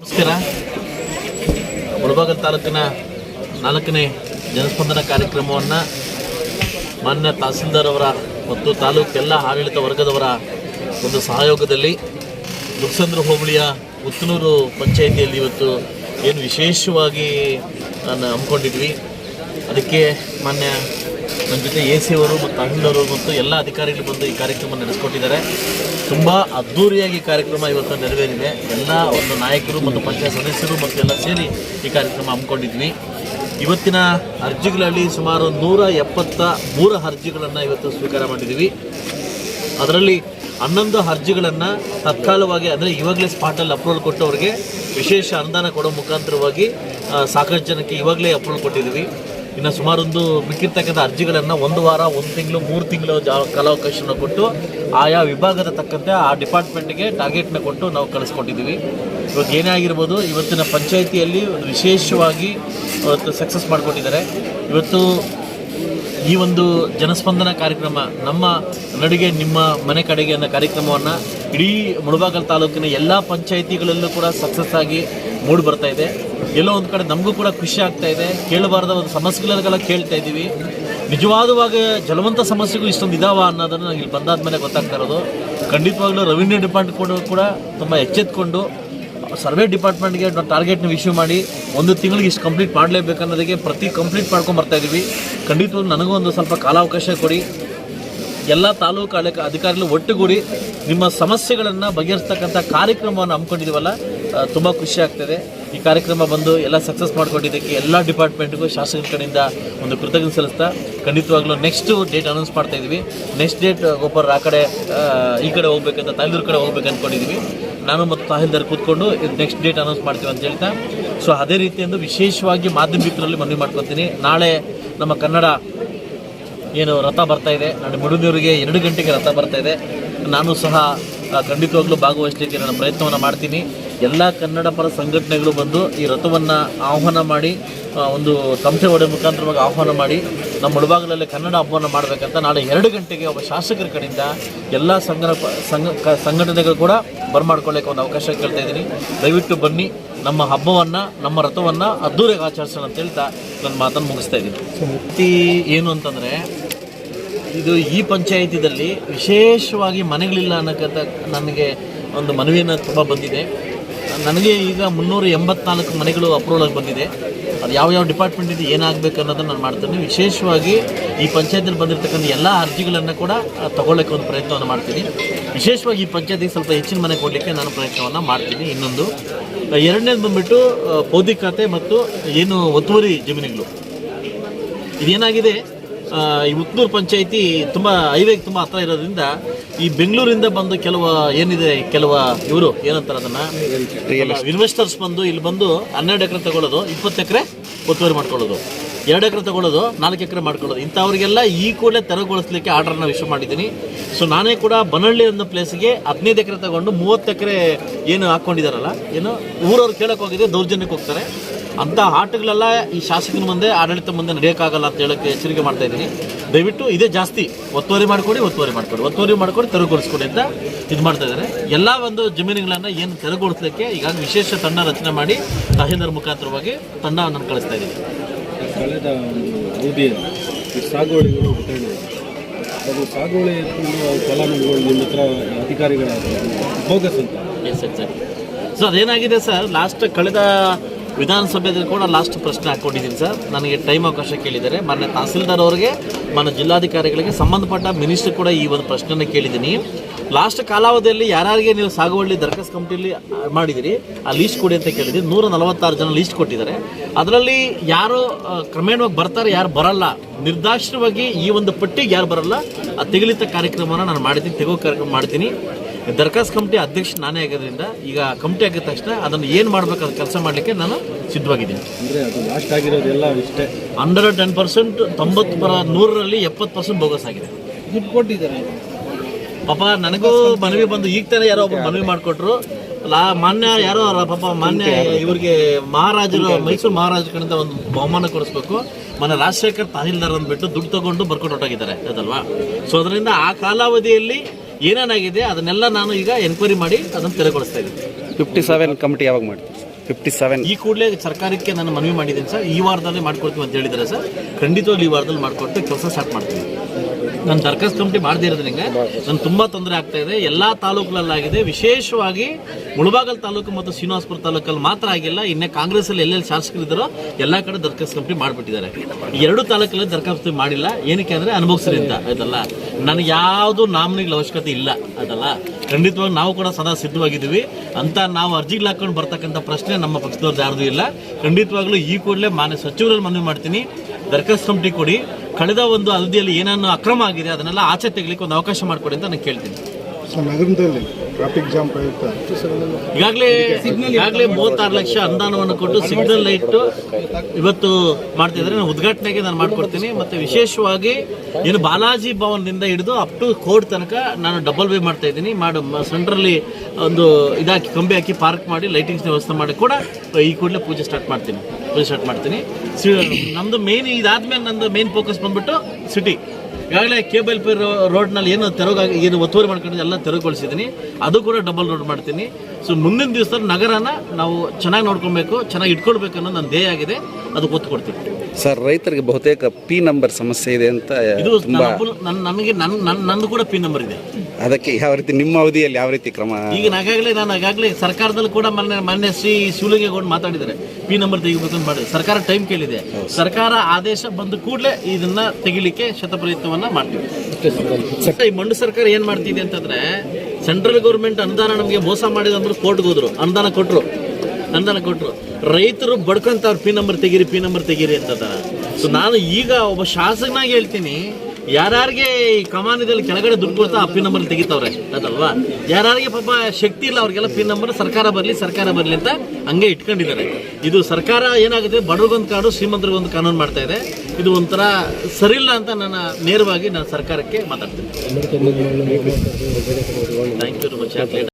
ನಮಸ್ಕಾರ. ಮುಳಬಾಗಲ್ ತಾಲೂಕಿನ ನಾಲ್ಕನೇ ಜನಸ್ಪಂದನ ಕಾರ್ಯಕ್ರಮವನ್ನು ಮಾನ್ಯ ತಹಸೀಲ್ದಾರ್ ಅವರ ಮತ್ತು ತಾಲೂಕೆಲ್ಲ ಆಡಳಿತ ವರ್ಗದವರ ಒಂದು ಸಹಯೋಗದಲ್ಲಿ ದುರ್ಸಂದ್ರ ಹೋಬಳಿಯ ಉತ್ತನೂರು ಪಂಚಾಯಿತಿಯಲ್ಲಿ ಇವತ್ತು ಏನು ವಿಶೇಷವಾಗಿ ನಾನು ಹಮ್ಮಿಕೊಂಡಿದ್ವಿ. ಅದಕ್ಕೆ ಮಾನ್ಯ ನನ್ನ ಜೊತೆ ಎ ಸಿ ಅವರು ಮತ್ತು ತಹಸೀಲ್ದಾರ್ ಮತ್ತು ಎಲ್ಲ ಅಧಿಕಾರಿಗಳು ಬಂದು ಈ ಕಾರ್ಯಕ್ರಮ ನಡೆಸ್ಕೊಟ್ಟಿದ್ದಾರೆ. ತುಂಬ ಅದ್ಧೂರಿಯಾಗಿ ಕಾರ್ಯಕ್ರಮ ಇವತ್ತು ನೆರವೇರಿದೆ. ಎಲ್ಲ ಒಂದು ನಾಯಕರು ಮತ್ತು ಪಂಚಾಯತ್ ಸದಸ್ಯರು ಮತ್ತು ಎಲ್ಲ ಸೇರಿ ಈ ಕಾರ್ಯಕ್ರಮ ಹಮ್ಮಿಕೊಂಡಿದ್ವಿ. ಇವತ್ತಿನ ಅರ್ಜಿಗಳಲ್ಲಿ ಸುಮಾರು ನೂರ ಎಪ್ಪತ್ತ ಮೂರು ಅರ್ಜಿಗಳನ್ನು ಇವತ್ತು ಸ್ವೀಕಾರ ಮಾಡಿದ್ದೀವಿ. ಅದರಲ್ಲಿ ಹನ್ನೊಂದು ಅರ್ಜಿಗಳನ್ನು ತತ್ಕಾಲವಾಗಿ, ಅಂದರೆ ಇವಾಗಲೇ ಸ್ಪಾಟಲ್ಲಿ ಅಪ್ರೂವಲ್ ಕೊಟ್ಟವರಿಗೆ ವಿಶೇಷ ಅನುದಾನ ಕೊಡೋ ಮುಖಾಂತರವಾಗಿ ಸಾಕಷ್ಟು ಜನಕ್ಕೆ ಇವಾಗಲೇ ಅಪ್ರೂವಲ್ ಕೊಟ್ಟಿದ್ದೀವಿ. ಇನ್ನು ಸುಮಾರೊಂದು ಮಿಕ್ಕಿರ್ತಕ್ಕಂಥ ಅರ್ಜಿಗಳನ್ನು ಒಂದು ವಾರ, ಒಂದು ತಿಂಗಳು, ಮೂರು ತಿಂಗಳು ಜಾ ಕಾಲಾವಕಾಶನ ಕೊಟ್ಟು ಆಯಾ ವಿಭಾಗದ ತಕ್ಕಂತೆ ಆ ಡಿಪಾರ್ಟ್ಮೆಂಟ್ಗೆ ಟಾರ್ಗೆಟ್ನ ಕೊಟ್ಟು ನಾವು ಕಳಿಸ್ಕೊಟ್ಟಿದ್ದೀವಿ. ಇವತ್ತು ಏನೇ ಆಗಿರ್ಬೋದು, ಇವತ್ತಿನ ಪಂಚಾಯಿತಿಯಲ್ಲಿ ವಿಶೇಷವಾಗಿ ಇವತ್ತು ಸಕ್ಸಸ್ ಮಾಡಿಕೊಟ್ಟಿದ್ದಾರೆ. ಇವತ್ತು ಈ ಒಂದು ಜನಸ್ಪಂದನ ಕಾರ್ಯಕ್ರಮ ನಮ್ಮ ನಡಿಗೆ, ನಿಮ್ಮ ಮನೆ ಕಡೆಗೆ ಅನ್ನೋ ಕಾರ್ಯಕ್ರಮವನ್ನು ಇಡೀ ಮುಳಬಾಗಲ್ ತಾಲೂಕಿನ ಎಲ್ಲ ಪಂಚಾಯಿತಿಗಳಲ್ಲೂ ಕೂಡ ಸಕ್ಸಸ್ ಆಗಿ ಮೂಡಿ ಬರ್ತಾ ಇದೆ. ಎಲ್ಲೋ ಒಂದು ಕಡೆ ನಮಗೂ ಕೂಡ ಖುಷಿ ಆಗ್ತಾ ಇದೆ. ಕೇಳಬಾರ್ದ ಒಂದು ಸಮಸ್ಯೆಗಳೆಲ್ಲ ಕೇಳ್ತಾ ಇದ್ದೀವಿ. ನಿಜವಾದವಾಗ ಜಲವಂತ ಸಮಸ್ಯೆಗೂ ಇಷ್ಟೊಂದು ಇದಾವ ಅನ್ನೋದನ್ನು ಇಲ್ಲಿ ಬಂದಾದ್ಮೇಲೆ ಗೊತ್ತಾಗ್ತಾ ಇರೋದು. ಖಂಡಿತವಾಗ್ಲೂ ರೆವಿನ್ಯೂ ಡಿಪಾರ್ಟ್ಮೆಂಟ್ ಕೂಡ ತುಂಬ ಎಚ್ಚೆತ್ಕೊಂಡು ಸರ್ವೆ ಡಿಪಾರ್ಟ್ಮೆಂಟ್ಗೆ ಟಾರ್ಗೆಟ್ನ ಇಶ್ಯೂ ಮಾಡಿ ಒಂದು ತಿಂಗಳಿಗೆ ಇಷ್ಟು ಕಂಪ್ಲೀಟ್ ಮಾಡಲೇಬೇಕು ಅನ್ನೋದಕ್ಕೆ ಪ್ರತಿ ಕಂಪ್ಲೀಟ್ ಮಾಡ್ಕೊಂಡು ಬರ್ತಾ ಇದ್ದೀವಿ ಖಂಡಿತ ನನಗೂ ಒಂದು ಸ್ವಲ್ಪ ಕಾಲಾವಕಾಶ ಕೊಡಿ. ಎಲ್ಲ ತಾಲೂಕು ಅಧಿಕ ಅಧಿಕಾರಿಗಳು ಒಟ್ಟುಗೂಡಿ ನಿಮ್ಮ ಸಮಸ್ಯೆಗಳನ್ನು ಬಗೆಹರಿಸ್ತಕ್ಕಂಥ ಕಾರ್ಯಕ್ರಮವನ್ನು ಹಮ್ಮಿಕೊಂಡಿದ್ದೀವಲ್ಲ ತುಂಬ ಖುಷಿ ಆಗ್ತದೆ. ಈ ಕಾರ್ಯಕ್ರಮ ಬಂದು ಎಲ್ಲ ಸಕ್ಸಸ್ ಮಾಡ್ಕೊಂಡಿದ್ದಕ್ಕೆ ಎಲ್ಲ ಡಿಪಾರ್ಟ್ಮೆಂಟ್ಗೂ ಶಾಸಕರ ಕಡೆಯಿಂದ ಒಂದು ಕೃತಜ್ಞತೆ ಸಲ್ಲಿಸ್ತಾ, ಖಂಡಿತವಾಗ್ಲೂ ನೆಕ್ಸ್ಟ್ ಡೇಟ್ ಅನೌನ್ಸ್ ಮಾಡ್ತಾ ಇದ್ದೀವಿ ನೆಕ್ಸ್ಟ್ ಡೇಟ್ ಒಬ್ಬರು ಆ ಕಡೆ ಈ ಕಡೆ ಹೋಗ್ಬೇಕಂತ ತಾಯ್ದೂರು ಕಡೆ ಹೋಗ್ಬೇಕು ಅಂದ್ಕೊಂಡಿದ್ದೀವಿ ನಾನು ಮತ್ತು ತಹಸೀಲ್ದಾರ್ ಕೂತ್ಕೊಂಡು ನೆಕ್ಸ್ಟ್ ಡೇಟ್ ಅನೌನ್ಸ್ ಮಾಡ್ತೀವಿ ಅಂತ ಹೇಳ್ತಾ ಸೊ ಅದೇ ರೀತಿಯಿಂದ ವಿಶೇಷವಾಗಿ ಮಾಧ್ಯಮಿಕರಲ್ಲಿ ಮನವಿ ಮಾಡ್ಕೊತೀನಿ ನಾಳೆ ನಮ್ಮ ಕನ್ನಡ ಏನು ರಥ ಬರ್ತಾ ಇದೆ. ನಾನು ಮುಡುನೂರಿಗೆ ಎರಡು ಗಂಟೆಗೆ ರಥ ಬರ್ತಾ ಇದೆ. ನಾನು ಸಹ ಖಂಡಿತವಾಗ್ಲೂ ಭಾಗವಹಿಸಲಿಕ್ಕೆ ನಾನು ಪ್ರಯತ್ನವನ್ನು ಮಾಡ್ತೀನಿ. ಎಲ್ಲ ಕನ್ನಡ ಪರ ಸಂಘಟನೆಗಳು ಬಂದು ಈ ರಥವನ್ನು ಆಹ್ವಾನ ಮಾಡಿ ಒಂದು ತಮಟೆ ಒಡೆ ಮುಖಾಂತರವಾಗಿ ಆಹ್ವಾನ ಮಾಡಿ ನಮ್ಮ ಮುಳುಭಾಗದಲ್ಲಿ ಕನ್ನಡ ಹಬ್ಬವನ್ನು ಮಾಡಬೇಕಂತ ನಾಳೆ ಎರಡು ಗಂಟೆಗೆ ಒಬ್ಬ ಶಾಸಕರ ಕಡೆಯಿಂದ ಎಲ್ಲ ಸಂಘ ಸಂಘ ಸಂಘಟನೆಗಳು ಕೂಡ ಬರ್ಮಾಡ್ಕೊಳ್ಳೋಕ್ಕೆ ಒಂದು ಅವಕಾಶ ಕೇಳ್ತಾ ಇದ್ದೀನಿ. ದಯವಿಟ್ಟು ಬನ್ನಿ ನಮ್ಮ ಹಬ್ಬವನ್ನು ನಮ್ಮ ರಥವನ್ನು ಅದ್ದೂರಿಗೆ ಆಚರಿಸೋಣ ಅಂತ ಹೇಳ್ತಾ ನನ್ನ ಮಾತನ್ನು ಮುಗಿಸ್ತಾ ಇದ್ದೀನಿ. ಮುಕ್ತಿ ಏನು ಅಂತಂದರೆ ಇದು ಈ ಪಂಚಾಯಿತಿದಲ್ಲಿ ವಿಶೇಷವಾಗಿ ಮನೆಗಳಿಲ್ಲ ಅನ್ನೋಕ್ಕಂಥ ನನಗೆ ಒಂದು ಮನವಿಯನ್ನು ತುಂಬ ಬಂದಿದೆ. ನನಗೆ ಈಗ ಮುನ್ನೂರ ಎಂಬತ್ನಾಲ್ಕು ಮನೆಗಳು ಅಪ್ರೂವಲ್ ಆಗಿ ಬಂದಿದೆ. ಅದು ಯಾವ ಯಾವ ಇದೆ, ಏನಾಗಬೇಕು ಅನ್ನೋದನ್ನು ನಾನು ಮಾಡ್ತೀನಿ. ವಿಶೇಷವಾಗಿ ಈ ಪಂಚಾಯತಿಯಲ್ಲಿ ಬಂದಿರತಕ್ಕಂಥ ಎಲ್ಲ ಅರ್ಜಿಗಳನ್ನು ಕೂಡ ತಗೊಳ್ಳೋಕೆ ಒಂದು ಪ್ರಯತ್ನವನ್ನು ಮಾಡ್ತೀನಿ. ವಿಶೇಷವಾಗಿ ಈ ಪಂಚಾಯತಿಗೆ ಸ್ವಲ್ಪ ಹೆಚ್ಚಿನ ಮನೆ ಕೊಡಲಿಕ್ಕೆ ನಾನು ಪ್ರಯತ್ನವನ್ನು ಮಾಡ್ತೀನಿ. ಇನ್ನೊಂದು ಎರಡನೇದು ಬಂದುಬಿಟ್ಟು ಬೌದ್ಧಿಕತೆ ಮತ್ತು ಏನು ಒತ್ತುವರಿ ಜಮೀನುಗಳು. ಇದೇನಾಗಿದೆ? ಈ ಉತ್ನೂರು ಪಂಚಾಯಿತಿ ತುಂಬ ಹೈವೇಗೆ ತುಂಬ ಹತ್ರ ಇರೋದ್ರಿಂದ ಈ ಬೆಂಗಳೂರಿಂದ ಬಂದು ಕೆಲವು ಏನಿದೆ ಕೆಲವು ಇವರು ಏನಂತಾರೆ ಅದನ್ನ? ಇನ್ವೆಸ್ಟರ್ಸ್ ಬಂದು ಇಲ್ಲಿ ಬಂದು ಹನ್ನೆರಡು ಎಕರೆ ತಗೊಳ್ಳೋದು ಇಪ್ಪತ್ತು ಎಕರೆ ಒತ್ತುವರಿ ಮಾಡ್ಕೊಳ್ಳೋದು ಎರಡು ಎಕರೆ ತಗೊಳ್ಳೋದು ನಾಲ್ಕು ಎಕರೆ ಮಾಡ್ಕೊಳ್ಳೋದು. ಇಂಥವ್ರಿಗೆಲ್ಲ ಈ ಕೂಡಲೇ ತೆರವುಗೊಳಿಸ್ಲಿಕ್ಕೆ ಆರ್ಡರ್ನ ವಿಶ್ವ ಮಾಡಿದ್ದೀನಿ. ಸೊ ನಾನೇ ಕೂಡ ಬನಹಳ್ಳಿ ಅನ್ನೋ ಪ್ಲೇಸ್ಗೆ ಹದಿನೈದು ಎಕರೆ ತಗೊಂಡು ಮೂವತ್ತು ಎಕರೆ ಏನು ಹಾಕ್ಕೊಂಡಿದ್ದಾರಲ್ಲ ಏನು ಊರವ್ರು ಕೇಳೋಕೆ ಹೋಗಿದೆ ದೌರ್ಜನ್ಯಕ್ಕೆ ಹೋಗ್ತಾರೆ. ಅಂಥ ಆಟಗಳೆಲ್ಲ ಈ ಶಾಸಕನ ಮುಂದೆ ಆಡಳಿತ ಮುಂದೆ ನಡೆಯೋಕ್ಕಾಗಲ್ಲ ಅಂತ ಹೇಳಕ್ಕೆ ಎಚ್ಚರಿಕೆ ಮಾಡ್ತಾ ಇದ್ದೀನಿ. ದಯವಿಟ್ಟು ಇದೇ ಜಾಸ್ತಿ ಒತ್ತುವರಿ ಮಾಡಿಕೊಡಿ ಒತ್ತುವರಿ ಮಾಡಿಕೊಡಿ. ಒತ್ತುವರಿ ಮಾಡಿಕೊಡಿ ತೆರವುಗೊಳಿಸ್ಕೊಡಿ ಅಂತ ಇದು ಮಾಡ್ತಾ ಇದ್ದಾರೆ. ಎಲ್ಲ ಒಂದು ಜಮೀನುಗಳನ್ನು ಏನು ತೆರವುಗೊಳಿಸ್ಲಿಕ್ಕೆ ಈಗ ವಿಶೇಷ ತಂಡ ರಚನೆ ಮಾಡಿ ತಹಸೀಲ್ದಾರ್ ಮುಖಾಂತರವಾಗಿ ತಂಡವನ್ನು ಕಳಿಸ್ತಾ ಇದ್ದೀನಿ. ಕಳೆದ ಅವಧಿಯಲ್ಲಿ ಸಾಗುವಳಿಗಳು ವಿತರಣೆ ಆಗಿದೆ. ಅದು ಸಾಗುವಳಿ ಫಲಾನುಭವಿಗಳು ನಿಮ್ಮ ಹತ್ರ ಅಧಿಕಾರಿಗಳಾದ ಬೋಗಸ್ ಅಂತ. ಎಸ್ ಎಕ್ಸಾಕ್ಟ್ ಸೊ ಅದೇನಾಗಿದೆ ಸರ್ ಲಾಸ್ಟ್ ಕಳೆದ ವಿಧಾನಸಭೆಯಲ್ಲಿ ಕೂಡ ಲಾಸ್ಟ್ ಪ್ರಶ್ನೆ ಹಾಕ್ಕೊಂಡಿದ್ದೀನಿ ಸರ್. ನನಗೆ ಟೈಮ್ ಅವಕಾಶ ಕೇಳಿದ್ದಾರೆ. ಮಾನ್ಯ ತಹಸೀಲ್ದಾರ್ ಅವರಿಗೆ ಮನ ಜಿಲ್ಲಾಧಿಕಾರಿಗಳಿಗೆ ಸಂಬಂಧಪಟ್ಟ ಮಿನಿಸ್ಟರ್ ಕೂಡ ಈ ಒಂದು ಪ್ರಶ್ನೆನ ಕೇಳಿದ್ದೀನಿ. ಲಾಸ್ಟ್ ಕಾಲಾವಧಿಯಲ್ಲಿ ಯಾರ್ಯಾರಿಗೆ ನೀವು ಸಾಗುವಳ್ಳಿ ದರ್ಕಸ್ ಕಮಿಟಿಯಲ್ಲಿ ಮಾಡಿದಿರಿ, ಆ ಲೀಸ್ಟ್ ಕೊಡಿ ಅಂತ ಕೇಳಿದ್ದೀನಿ. ನೂರ ನಲವತ್ತಾರು ಜನ ಲೀಸ್ಟ್ ಕೊಟ್ಟಿದ್ದಾರೆ. ಅದರಲ್ಲಿ ಯಾರು ಕ್ರಮೇಣವಾಗಿ ಬರ್ತಾರೆ, ಯಾರು ಬರಲ್ಲ, ನಿರ್ದಾಕ್ಷಿಣ್ಯವಾಗಿ ಈ ಒಂದು ಪಟ್ಟಿಗೆ ಯಾರು ಬರಲ್ಲ, ಆ ತೆಗಿಲಿತ ಕಾರ್ಯಕ್ರಮವನ್ನು ನಾನು ಮಾಡಿದ್ದೀನಿ ತೆಗೋ ಕಾರ್ಯಕ್ರಮ ಮಾಡ್ತೀನಿ. ದರ್ಖಾಸ್ ಕಮಿಟಿ ಅಧ್ಯಕ್ಷ ನಾನೇ ಆಗೋದ್ರಿಂದ ಈಗ ಕಮಿಟಿ ಆಗಿದ ತಕ್ಷಣ ಅದನ್ನು ಏನು ಮಾಡಬೇಕು ಅದು ಕೆಲಸ ಮಾಡಲಿಕ್ಕೆ ನಾನು ಸಿದ್ಧವಾಗಿದ್ದೀನಿ. ಅಂದರೆ ಅದು ಲಾಸ್ಟ್ ಆಗಿರೋದೆಲ್ಲ ಇಷ್ಟೇ? ಹಂಡ್ರೆಡ್ ಟೆನ್ ಪರ್ಸೆಂಟ್ ತೊಂಬತ್ತು ಪರ ನೂರರಲ್ಲಿ ಎಪ್ಪತ್ತು ಪರ್ಸೆಂಟ್ ಬೋಗಸ್ ಆಗಿದೆ. ದುಡ್ಡು ಕೊಟ್ಟಿದ್ದಾರೆ ಪಾಪ ನನಗೂ ಮನವಿ ಬಂದು ಈಗ ತಾನೇ ಯಾರೋ ಒಬ್ಬರು ಮನವಿ ಮಾಡಿಕೊಟ್ರು. ಲಾ ಮಾನ್ಯ ಯಾರೋ ಪಾಪ ಮಾನ್ಯ ಇವರಿಗೆ ಮಹಾರಾಜರು ಮೈಸೂರು ಮಹಾರಾಜ ಕಡೆಯಿಂದ ಒಂದು ಬಹುಮಾನ ಕೊಡಿಸ್ಬೇಕು. ಮನೆ ರಾಜಶೇಖರ್ ತಹಸೀಲ್ದಾರ್ ಅಂದ್ಬಿಟ್ಟು ದುಡ್ಡು ತಗೊಂಡು ಬರ್ಕೊಂಡು ಹೊಟ್ಟೋಗಿದ್ದಾರೆ ಅದಲ್ವಾ ಸೊ ಅದರಿಂದ ಆ ಕಾಲಾವಧಿಯಲ್ಲಿ ಏನೇನಾಗಿದೆ ಅದನ್ನೆಲ್ಲ ನಾನು ಈಗ ಎನ್ಕ್ವೈರಿ ಮಾಡಿ ಅದನ್ನು ತೆರವುಗೊಳಿಸ್ತಾ ಇದ್ದೀನಿ. ಫಿಫ್ಟಿ ಸೆವೆನ್ ಕಮಿಟಿ ಯಾವಾಗ ಮಾಡಿ ಫಿಫ್ಟಿ ಸೆವೆನ್ ಈ ಕೂಡಲೇ ಸರ್ಕಾರಕ್ಕೆ ನಾನು ಮನವಿ ಮಾಡಿದ್ದೀನಿ ಸರ್. ಈ ವಾರದಲ್ಲಿ ಮಾಡ್ಕೊಡ್ತೀವಿ ಅಂತ ಹೇಳಿದ್ದಾರೆ ಸರ್. ಖಂಡಿತವಾಗ್ಲೂ ಈ ವಾರದಲ್ಲಿ ಮಾಡ್ಕೊಟ್ಟು ಕೆಲಸ ಸ್ಟಾರ್ಟ್ ಮಾಡ್ತೀನಿ ನಾನು ಸರ್ಕಸ್ ಕಮಿಟಿ ಮಾಡದೇ ಇರೋದ್ರಿಂದ ನಾನು ತುಂಬ ತೊಂದರೆ ಆಗ್ತಾ ಇದೆ. ಎಲ್ಲ ತಾಲೂಕುಗಳಲ್ಲಾಗಿದೆ. ವಿಶೇಷವಾಗಿ ಮುಳಬಾಗಲ್ ತಾಲೂಕು ಮತ್ತು ಶ್ರೀನಿವಾಸಪುರ ತಾಲೂಕಲ್ಲಿ ಮಾತ್ರ ಆಗಿಲ್ಲ. ಇನ್ನೇ ಕಾಂಗ್ರೆಸ್ಸಲ್ಲಿ ಎಲ್ಲೆಲ್ಲಿ ಶಾಸಕರಿದ್ದಾರೋ ಎಲ್ಲ ಕಡೆ ದರ್ಖಾಸ್ತು ಕಮಿಟಿ ಮಾಡಿಬಿಟ್ಟಿದ್ದಾರೆ. ಎರಡು ತಾಲೂಕಲ್ಲಿ ದರ್ಖಾಸ್ತು ಮಾಡಿಲ್ಲ. ಏನಕ್ಕೆ ಅಂದರೆ ಅನುಭವಿಸ್ರಿ ಅಂತ. ಆಯ್ತಲ್ಲ ನನಗೆ ಯಾವುದು ನಾಮಿನಿಗೆ ಅವಶ್ಯಕತೆ ಇಲ್ಲ. ಅದಲ್ಲ ಖಂಡಿತವಾಗಿ ನಾವು ಕೂಡ ಸದಾ ಸಿದ್ಧವಾಗಿದ್ದೀವಿ. ಅಂತ ನಾವು ಅರ್ಜಿಗಳು ಹಾಕೊಂಡು ಬರ್ತಕ್ಕಂಥ ಪ್ರಶ್ನೆ ನಮ್ಮ ಪಕ್ಷದವ್ರದ್ದು ಯಾರ್ದು ಇಲ್ಲ. ಖಂಡಿತವಾಗ್ಲೂ ಈ ಕೂಡಲೇ ಮಾನ್ಯ ಸಚಿವರಲ್ಲಿ ಮನವಿ ಮಾಡ್ತೀನಿ. ದರ್ಖಾಸ್ತು ಕಮಿಟಿ ಕೊಡಿ. ಕಳೆದ ಒಂದು ಅವಧಿಯಲ್ಲಿ ಏನನ್ನು ಅಕ್ರಮ ಆಗಿದೆ, ಅದನ್ನೆಲ್ಲ ಆಚೆ ತೆಗಲಿಕ್ಕೆ ಒಂದು ಅವಕಾಶ ಮಾಡಿಕೊಡಿ ಅಂತ ನಾನು ಕೇಳ್ತೀನಿ. ನಗರದಲ್ಲಿ ಟ್ರಾಫಿಕ್ ಜಾಮ್ ಈಗಾಗಲೇ ಈಗಾಗಲೇ ಮೂವತ್ತಾರು ಲಕ್ಷ ಅನುದಾನವನ್ನು ಕೊಟ್ಟು ಸಿಗ್ನಲ್ ಲೈಟ್ ಇವತ್ತು ಮಾಡ್ತಿದ್ರೆ ನಾನು ಉದ್ಘಾಟನೆಗೆ ನಾನು ಮಾಡ್ಕೊಡ್ತೀನಿ. ಮತ್ತೆ ವಿಶೇಷವಾಗಿ ಏನು ಬಾಲಾಜಿ ಭವನದಿಂದ ಹಿಡಿದು ಅಪ್ ಟು ಕೋರ್ಟ್ ತನಕ ನಾನು ಡಬಲ್ ವೇ ಮಾಡ್ತಾ ಇದ್ದೀನಿ. ಮಾಡು ಸೆಂಟ್ರಲ್ಲಿ ಒಂದು ಇದಾಕಿ, ಕಂಬಿ ಹಾಕಿ ಪಾರ್ಕ್ ಮಾಡಿ ಲೈಟಿಂಗ್ಸ್ ವ್ಯವಸ್ಥೆ ಮಾಡಿ ಕೂಡ ಈ ಕೂಡಲೇ ಪೂಜೆ ಸ್ಟಾರ್ಟ್ ಮಾಡ್ತೀನಿ. ಪೂಜೆ ಸ್ಟಾರ್ಟ್ ಮಾಡ್ತೀನಿ. ನಮ್ದು ಮೇನ್ ಇದಾದ್ಮೇಲೆ ನಂದು ಮೇನ್ ಫೋಕಸ್ ಬಂದ್ಬಿಟ್ಟು ಸಿಟಿ ಈಗಾಗಲೇ ಕೇಬಲ್ ಪಿ ರೋಡ್ನಲ್ಲಿ ಏನು ತೆರವಾಗಿ ಏನು ಒತ್ತುವರಿ ಮಾಡ್ಕೊಂಡು ಎಲ್ಲ ತೆರವುಗೊಳಿಸಿದ್ದೀನಿ. ಅದು ಕೂಡ ಡಬಲ್ ರೋಡ್ ಮಾಡ್ತೀನಿ. ಸೊ ಮುಂದಿನ ದಿವಸದಲ್ಲಿ ನಗರನ ನಾವು ಚೆನ್ನಾಗಿ ನೋಡ್ಕೊಬೇಕು ಚೆನ್ನಾಗಿ ಇಟ್ಕೊಳ್ಬೇಕು ಅನ್ನೋ ನನ್ನ ಧ್ಯೇಯ ಆಗಿದೆ. ಅದಕ್ಕೆ ಒತ್ತು ಕೊಡ್ತೀನಿ. ಸರ್ ರೈತರಿಗೆ ಬಹುತೇಕ ಪಿ ನಂಬರ್ ಸಮಸ್ಯೆ ಇದೆ ಅಂತ ಇದು ತುಂಬಾ ನನ್ನ ನನ್ನ ನಂದು ಕೂಡ ಪಿ ನಂಬರ್ ಇದೆ. ಅದಕ್ಕೆ ಯಾವ ರೀತಿ ನಿಮ್ಮ ಅವಧಿಯಲ್ಲಿ ಯಾವ ರೀತಿ ಕ್ರಮ? ಈಗ ನಾಗಾಗಲೇ ನಾನು ಆಗಾಗಲೇ ಸರ್ಕಾರದಲ್ಲಿ ಕೂಡ ಮೊನ್ನೆ ಮೊನ್ನೆ ಶ್ರೀ ಶಿವಲಿಂಗೇಗೌಡ ಮಾತಾಡಿದ್ದಾರೆ. ಪಿ ನಂಬರ್ ತೆಗಿಬೇಕು ಅಂತ ಮಾಡಿ ಸರ್ಕಾರ ಟೈಮ್ ಕೇಳಿದೆ. ಸರ್ಕಾರ ಆದೇಶ ಬಂದ ಕೂಡಲೇ ಇದನ್ನ ತೆಗಿಲಿಕ್ಕೆ ಶತಪ್ರಯತ್ನವನ್ನ ಮಾಡ್ತೀವಿ. ಈ ಮಂಡು ಸರ್ಕಾರ ಏನ್ ಮಾಡ್ತಿದೆ ಅಂತಂದ್ರೆ ಸೆಂಟ್ರಲ್ ಗೌರ್ಮೆಂಟ್ ಅನುದಾನ ನಮಗೆ ಮೋಸ ಮಾಡಿದ ಅಂದ್ರೆ ಕೋರ್ಟ್ಗೆ ಹೋದ್ರು. ಅನುದಾನ ಕೊಟ್ರು. ಅನುದಾನ ಕೊಟ್ರು. ರೈತರು ಬಡ್ಕೊಂತಾರ ಪಿ ನಂಬರ್ ತೆಗೀರಿ ಪಿ ನಂಬರ್ ತೆಗೀರಿ ಅಂತ ಸೊ ನಾನು ಈಗ ಒಬ್ಬ ಶಾಸಕನಾಗಿ ಹೇಳ್ತೀನಿ, ಯಾರ್ಯಾರಿಗೆ ಈ ಕಮಾನಿದಲ್ಲಿ ಕೆಳಗಡೆ ದುಡ್ಡು ಕೊಡ್ತಾ ಆ ಪಿನ್ ನಂಬರ್ ತೆಗಿತಾವ್ರೆ? ಅದಲ್ವಾ? ಯಾರ್ಯಾರಿಗೆ ಪಾಪ ಶಕ್ತಿ ಇಲ್ಲ, ಅವ್ರಿಗೆಲ್ಲ ಪಿನ್ ನಂಬರ್ ಸರ್ಕಾರ ಬರಲಿ ಸರ್ಕಾರ ಬರಲಿ ಅಂತ ಹಂಗೆ ಇಟ್ಕೊಂಡಿದ್ದಾರೆ. ಇದು ಸರ್ಕಾರ ಏನಾಗುತ್ತೆ? ಬಡವ್ರಿಗೊಂದು ಕಾಡು, ಶ್ರೀಮಂತರಿಗೊಂದು ಕಾನೂನು ಮಾಡ್ತಾ ಇದೆ. ಇದು ಒಂಥರ ಸರಿಯಿಲ್ಲ ಅಂತ ನಾನು ನೇರವಾಗಿ ನಾನು ಸರ್ಕಾರಕ್ಕೆ ಮಾತಾಡ್ತೀನಿ. Thank you much